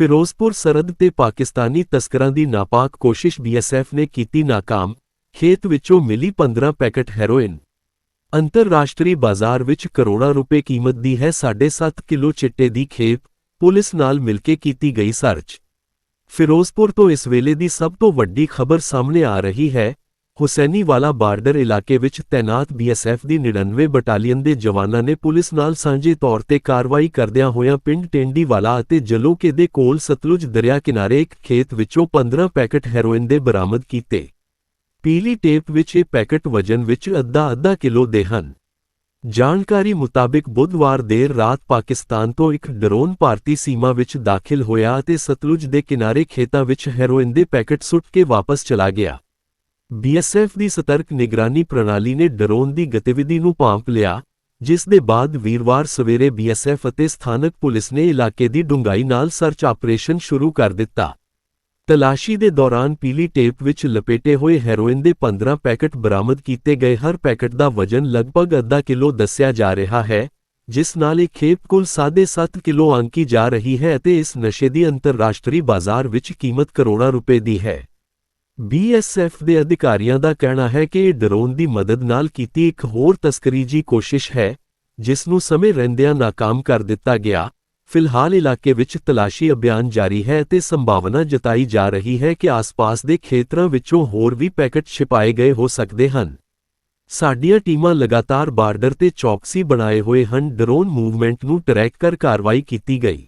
ਫਿਰੋਜ਼ਪੁਰ ਸਰਹੱਦ ਤੇ ਪਾਕਿਸਤਾਨੀ ਤਸਕਰਾਂ ਦੀ ਨਾਪਾਕ ਕੋਸ਼ਿਸ਼ ਬੀਐਸਐਫ ਨੇ ਕੀਤੀ ਨਾਕਾਮ, ਖੇਤ ਵਿੱਚੋਂ ਮਿਲੀ 15 ਪੈਕੇਟ ਹੈਰੋਇਨ। ਅੰਤਰਰਾਸ਼ਟਰੀ ਬਾਜ਼ਾਰ ਵਿੱਚ ਕਰੋੜਾਂ ਰੁਪਏ ਕੀਮਤ ਦੀ ਹੈ 7.5 ਕਿਲੋ ਚਿੱਟੇ ਦੀ ਖੇਪ, ਪੁਲਿਸ ਨਾਲ ਮਿਲ ਕੇ ਕੀਤੀ ਗਈ ਸਰਚ। ਫਿਰੋਜ਼ਪੁਰ ਤੋਂ ਇਸ ਵੇਲੇ ਦੀ ਸਭ ਤੋਂ ਵੱਡੀ ਖਬਰ ਸਾਹਮਣੇ ਆ ਰਹੀ ਹੈ ਹੁਸੈਨੀਵਾਲਾ ਬਾਰਡਰ ਇਲਾਕੇ ਵਿੱਚ ਤੈਨਾਤ ਬੀਐਸਐਫ ਦੀ 99 ਬਟਾਲੀਅਨ ਦੇ ਜਵਾਨਾਂ ਨੇ ਪੁਲਿਸ ਨਾਲ ਸਾਂਝੇ ਤੌਰ ਤੇ ਕਾਰਵਾਈ ਕਰਦਿਆਂ ਹੋਇਆਂ ਪਿੰਡ ਟੈਂਡੀਵਾਲਾ ਅਤੇ ਜਲੋਕੇ ਦੇ ਕੋਲ ਸਤਲੁਜ ਦਰਿਆ ਕਿਨਾਰੇ ਇੱਕ ਖੇਤ ਵਿੱਚੋਂ 15 ਪੈਕੇਟ ਹੈਰੋਇਨ ਦੇ ਬਰਾਮਦ ਕੀਤੇ। ਪੀਲੀ ਟੇਪ ਵਿੱਚ ਇਹ ਪੈਕੇਟ ਵਜਨ ਵਿੱਚ ਅੱਧਾ-ਅੱਧਾ ਕਿਲੋ ਦੇ ਹਨ। ਜਾਣਕਾਰੀ ਮੁਤਾਬਿਕ ਬੁੱਧਵਾਰ ਦੇਰ ਰਾਤ ਪਾਕਿਸਤਾਨ ਤੋਂ ਇੱਕ ਡਰੋਨ ਭਾਰਤੀ ਸੀਮਾ ਵਿੱਚ ਦਾਖਲ ਹੋਇਆ ਅਤੇ ਸਤਲੁਜ ਦੇ ਕਿਨਾਰੇ ਖੇਤਾਂ ਵਿੱਚ ਹੈਰੋਇਨ ਦੇ ਪੈਕੇਟ ਸੁੱਟ ਕੇ ਵਾਪਸ ਚਲਾ ਗਿਆ। ਬੀਐਸਐਫ ਦੀ ਸਤਰਕ ਨਿਗਰਾਨੀ ਪ੍ਰਣਾਲੀ ਨੇ ਡਰੋਨ ਦੀ ਗਤੀਵਿਧੀ ਨੂੰ ਭਾਂਪ ਲਿਆ, ਜਿਸ ਦੇ ਬਾਅਦ ਵੀਰਵਾਰ ਸਵੇਰੇ ਬੀਐਸਐਫ ਅਤੇ ਸਥਾਨਕ ਪੁਲਿਸ ਨੇ ਇਲਾਕੇ ਦੀ ਡੂੰਘਾਈ ਨਾਲ ਸਰਚ ਆਪਰੇਸ਼ਨ ਸ਼ੁਰੂ ਕਰ ਦਿੱਤਾ। ਤਲਾਸ਼ੀ ਦੇ ਦੌਰਾਨ ਪੀਲੀ ਟੇਪ ਵਿੱਚ ਲਪੇਟੇ ਹੋਏ ਹੈਰੋਇਨ ਦੇ 15 ਪੈਕੇਟ ਬਰਾਮਦ ਕੀਤੇ ਗਏ ਹਰ ਪੈਕੇਟ ਦਾ ਵਜ਼ਨ ਲਗਭਗ ਅੱਧਾ ਕਿਲੋ ਦੱਸਿਆ ਜਾ ਰਿਹਾ ਹੈ, ਜਿਸ ਨਾਲ ਇਹ ਖੇਪ ਕੁੱਲ 7.5 ਕਿਲੋ ਆਂਕੀ ਜਾ ਰਹੀ ਹੈ ਅਤੇ ਇਸ ਨਸ਼ੇ ਦੀ ਅੰਤਰਰਾਸ਼ਟਰੀ ਬਾਜ਼ਾਰ ਵਿੱਚ ਕੀਮਤ ਕਰੋੜਾਂ ਰੁਪਏ ਦੀ ਹੈ। ਬੀਐਸਐਫ ਦੇ ਅਧਿਕਾਰੀਆਂ ਦਾ ਕਹਿਣਾ ਹੈ ਕਿ ਇਹ ਡਰੋਨ ਦੀ ਮਦਦ ਨਾਲ ਕੀਤੀ ਇੱਕ ਹੋਰ ਤਸਕਰੀਜੀ ਕੋਸ਼ਿਸ਼ ਹੈ ਜਿਸ ਨੂੰ ਸਮੇਂ ਰਹਿੰਦਿਆਂ ਨਾਕਾਮ ਕਰ ਦਿੱਤਾ ਗਿਆ। ਫਿਲਹਾਲ ਇਲਾਕੇ ਵਿੱਚ ਤਲਾਸ਼ੀ ਅਭਿਆਨ ਜਾਰੀ ਹੈ ਅਤੇ ਸੰਭਾਵਨਾ ਜਤਾਈ ਜਾ ਰਹੀ ਹੈ ਕਿ ਆਸ-ਪਾਸ ਦੇ ਖੇਤਰਾਂ ਵਿੱਚੋਂ ਹੋਰ ਵੀ ਪੈਕੇਟ ਛਿਪਾਏ ਗਏ ਹੋ ਸਕਦੇ ਹਨ। ਸਾਡੀਆਂ ਟੀਮਾਂ ਲਗਾਤਾਰ ਬਾਰਡਰ ਤੇ ਚੌਕਸੀ ਬਣਾਏ ਹੋਏ ਹਨ। ਡਰੋਨ ਮੂਵਮੈਂਟ ਨੂੰ ਟਰੈਕ ਕਰ ਕਾਰਵਾਈ ਕੀਤੀ ਗਈ।